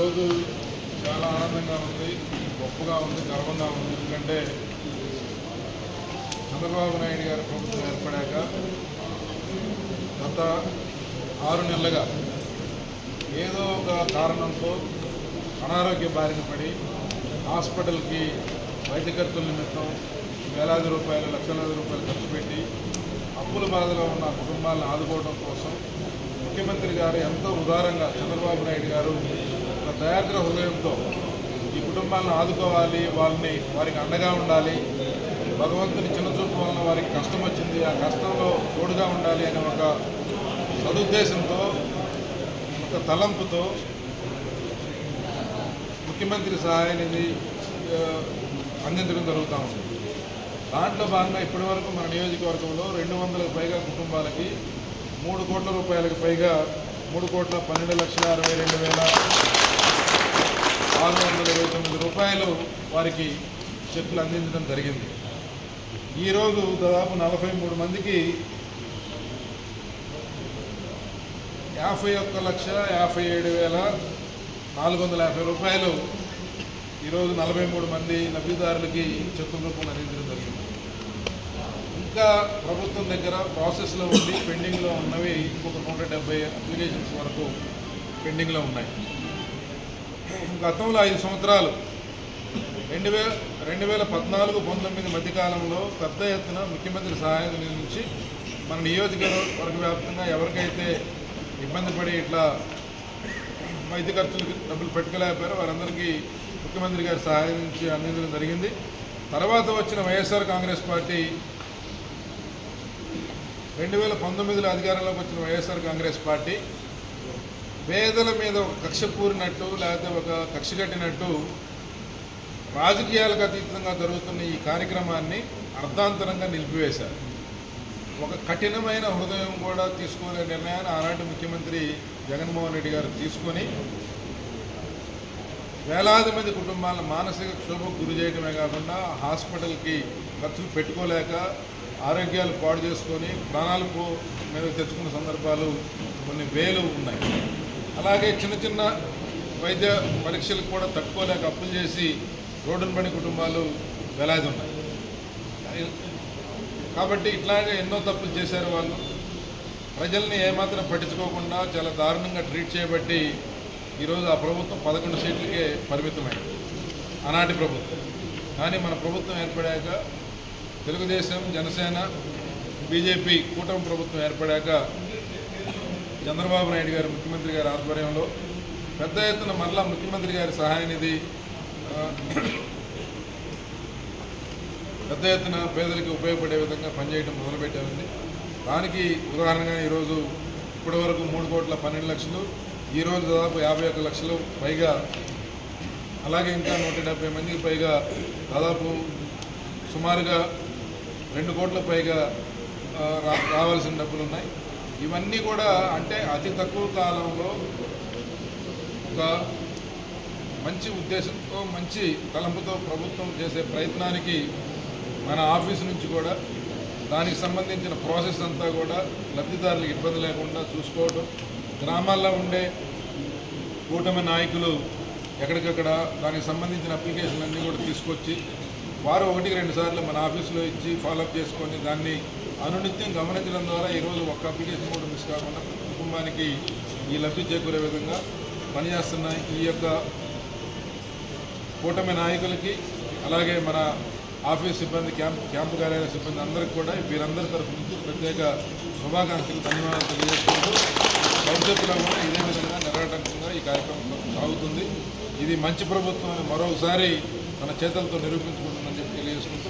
ఈరోజు చాలా ఆనందంగా ఉంది గొప్పగా ఉంది గర్వంగా ఉంది. ఎందుకంటే చంద్రబాబు నాయుడు గారి ప్రభుత్వం ఏర్పడాక గత ఆరు నెలలుగా ఏదో ఒక కారణంతో అనారోగ్య బారిన పడి హాస్పిటల్కి వైద్య ఖర్చుల నిమిత్తం వేలాది రూపాయలు లక్షలాది రూపాయలు ఖర్చు పెట్టి అప్పుల బాధలో ఉన్న కుటుంబాలను ఆదుకోవడం కోసం ముఖ్యమంత్రి గారు ఎంతో ఉదారంగా చంద్రబాబు నాయుడు గారు ఒక దయాద్ర హృదయంతో ఈ కుటుంబాలను ఆదుకోవాలి వాళ్ళని వారికి అండగా ఉండాలి. భగవంతుని చిన్నచూపు వలన వారికి కష్టం వచ్చింది. ఆ కష్టంలో తోడుగా ఉండాలి అనే ఒక సదుద్దేశంతో ఒక తలంపుతో ముఖ్యమంత్రి సహాయ నిధి అందించడం జరుగుతూ ఉంది. దాంట్లో భాగంగా ఇప్పటివరకు మన నియోజకవర్గంలో రెండు వందలకు పైగా కుటుంబాలకి మూడు కోట్ల రూపాయలకు పైగా మూడు కోట్ల పన్నెండు లక్షల అరవై రెండు వేల ఆరు వందల ఇరవై తొమ్మిది రూపాయలు వారికి చెక్కులు అందించడం జరిగింది. ఈరోజు దాదాపు నలభై మూడు మందికి యాభై ఒక్క లక్ష యాభై ఏడు వేల నాలుగు వందల యాభై రూపాయలు ఈరోజు నలభై మూడు మంది లబ్ధిదారులకి చెక్కుల రూపంలో అందించడం జరిగింది. ఇంకా ప్రభుత్వం దగ్గర ప్రాసెస్లో ఉండి పెండింగ్లో ఉన్నవి ఇంకొక నూట డెబ్బై అప్లికేషన్స్ వరకు పెండింగ్లో ఉన్నాయి. గతంలో ఐదు సంవత్సరాలు రెండు వేల రెండు వేల పద్నాలుగు పంతొమ్మిది మధ్యకాలంలో పెద్ద ఎత్తున ముఖ్యమంత్రి సహాయం నుంచి మన నియోజకవర్గ వ్యాప్తంగా ఎవరికైతే ఇబ్బంది పడి ఇట్లా వైద్య ఖర్చులకు డబ్బులు పెట్టుకోలేకపోయారో వారందరికీ ముఖ్యమంత్రి గారి సహాయం నుంచి అందించడం జరిగింది. తర్వాత వచ్చిన వైఎస్ఆర్ కాంగ్రెస్ పార్టీ రెండు వేల పంతొమ్మిదిలో అధికారంలోకి వచ్చిన వైఎస్ఆర్ కాంగ్రెస్ పార్టీ పేదల మీద ఒక కక్ష పూరినట్టు లేకపోతే ఒక కక్ష కట్టినట్టు రాజకీయాలకు అతీతంగా జరుగుతున్న ఈ కార్యక్రమాన్ని అర్ధాంతరంగా నిలిపివేశారు. ఒక కఠినమైన హృదయం కూడా తీసుకునే నిర్ణయాన్ని ఆనాటి ముఖ్యమంత్రి జగన్మోహన్ రెడ్డి గారు తీసుకొని వేలాది మంది కుటుంబాలను మానసిక క్షోభకు గురి చేయడమే కాకుండా హాస్పిటల్కి ఖర్చులు పెట్టుకోలేక ఆరోగ్యాలు పాడు చేసుకొని ప్రాణాలకు మీద తెచ్చుకున్న సందర్భాలు కొన్ని వేలు ఉన్నాయి. అలాగే చిన్న చిన్న వైద్య పరీక్షలకు కూడా తట్టుకోలేక అప్పులు చేసి రోడ్డున పని కుటుంబాలు వేలాది ఉన్నాయి. కాబట్టి ఇట్లాగే ఎన్నో తప్పులు చేశారు వాళ్ళు. ప్రజల్ని ఏమాత్రం పట్టించుకోకుండా చాలా దారుణంగా ట్రీట్ చేయబట్టి ఈరోజు ఆ ప్రభుత్వం పదకొండు సీట్లకే పరిమితమైంది. ఆనాటి ప్రభుత్వం. కానీ మన ప్రభుత్వం ఏర్పడాక తెలుగుదేశం జనసేన బీజేపీ కూటమి ప్రభుత్వం ఏర్పడాక చంద్రబాబు నాయుడు గారు ముఖ్యమంత్రి గారి ఆధ్వర్యంలో పెద్ద ఎత్తున మరలా ముఖ్యమంత్రి గారి సహాయ నిధి పెద్ద ఎత్తున పేదలకు ఉపయోగపడే విధంగా పనిచేయడం మొదలుపెట్టామండి. దానికి ఉదాహరణగా ఈరోజు ఇప్పటివరకు మూడు కోట్ల పన్నెండు లక్షలు ఈరోజు దాదాపు యాభై ఒక్క లక్షలు పైగా అలాగే ఇంకా నూట డెబ్బై మందికి పైగా దాదాపు సుమారుగా రెండు కోట్ల పైగా రా రావాల్సిన డబ్బులు ఉన్నాయి ఇవన్నీ కూడా అంటే అతి తక్కువ కాలంలో ఒక మంచి ఉద్దేశంతో మంచి తలంపుతో ప్రభుత్వం చేసే ప్రయత్నానికి మన ఆఫీసు నుంచి కూడా దానికి సంబంధించిన ప్రాసెస్ అంతా కూడా లబ్ధిదారులకు ఇబ్బంది లేకుండా చూసుకోవడం గ్రామాల్లో ఉండే కూటమి నాయకులు ఎక్కడికక్కడ దానికి సంబంధించిన అప్లికేషన్ అన్నీ కూడా తీసుకొచ్చి వారు ఒకటికి రెండు సార్లు మన ఆఫీసులో ఇచ్చి ఫాలోఅప్ చేసుకొని దాన్ని అనునిత్యం గమనించడం ద్వారా ఈరోజు ఒక్క అప్లికేషన్ కూడా మిస్ కాకుండా కుటుంబానికి ఈ లబ్ధి చేకూరే విధంగా పనిచేస్తున్న ఈ యొక్క కూటమి నాయకులకి అలాగే మన ఆఫీస్ సిబ్బంది క్యాంప్ క్యాంపు కార్యాలయ సిబ్బంది అందరికీ కూడా వీరందరి తరఫు నుంచి ప్రత్యేక శుభాకాంక్షలు ధన్యవాదాలు తెలియజేసుకుంటూ భవిష్యత్తులో కూడా ఇదే విధంగా నిరాటంకంగా ఈ కార్యక్రమం సాగుతుంది. ఇది మంచి ప్రభుత్వం మరొకసారి మన చేతులతో నిరూపించుకుంటుందని చెప్పి తెలియజేసుకుంటూ